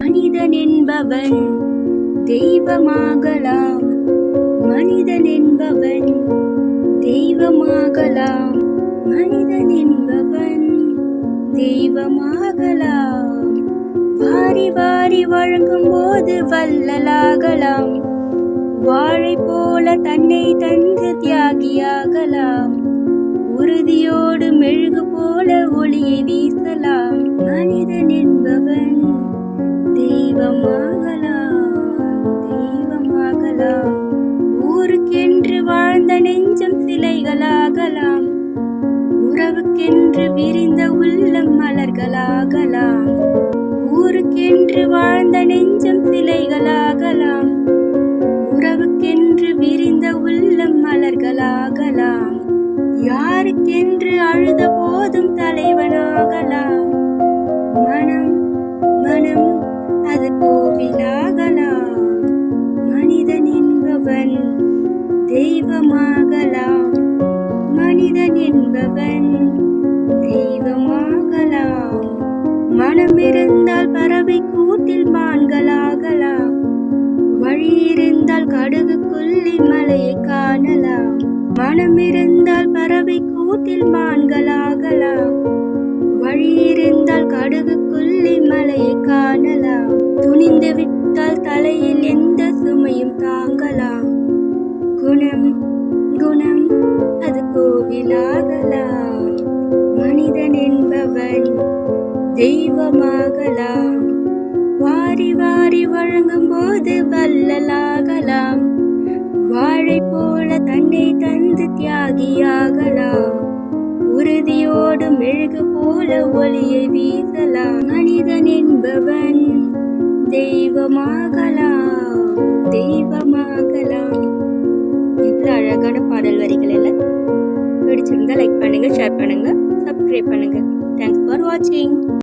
மனிதன் என்பவன் தெய்வமாகலாம். மனிதன் என்பவன் தெய்வமாகலாம். மனிதன் என்பவன் தெய்வமாகலாம். வாரி வாரி வழங்கும் போது வல்லலாகலாம் வாழை போல தன்னை தந்து தியாகியாகலாம். உறுதியோடு மெழுகு போல ஒளியை வீ என்று விரிந்த உள்ளம் மலர்களாகலாம். ஊருக்கென்று வாழ்ந்த நெஞ்சம் சிலைகளாகலாம். உறவுக்கென்று விரிந்த உள்ளம் மலர்களாகலாம். யாருக்கென்று அழுத போதும் தலைவனாகலாம். மனம் மனம் அது கோவிலாகலாம். மனிதன் என்பவன் தெய்வமாகலாம். மனிதன் என்பவன் இருந்தால் பறவை கூட்டில் மான்களாகலாம். வழி இருந்தால் கடுகுக்குள்ளி மலையை காணலாம். மனம் இருந்தால் பறவை கூட்டில் மான்களாகலாம். வழி இருந்தால் கடுகுக்குள்ளி மலையை காணலாம். துணிந்து விட்டால் தலையில் எந்த சுமையும் தாங்கலாம். குணம் குணம் அது கோவிலா தெய்வமாகலாம். வாரி வாரி வழங்கும் போது வல்லலாகலாம் வாழை போல தன்னை தந்து தியாகியாகலாம். உறுதியோடு மெழுகு போல ஒளியை வீசலாம். மனிதன் என்பவன் தெய்வமாகலாம். தெய்வமாகலாம். இவ்வளோ அழகான பாடல் வரிகள் எல்லாம். பிடிச்சிருந்தா லைக் பண்ணுங்க ஷேர் பண்ணுங்க சப்ஸ்கிரைப் பண்ணுங்க. தேங்க்ஸ் ஃபார் வாட்சிங்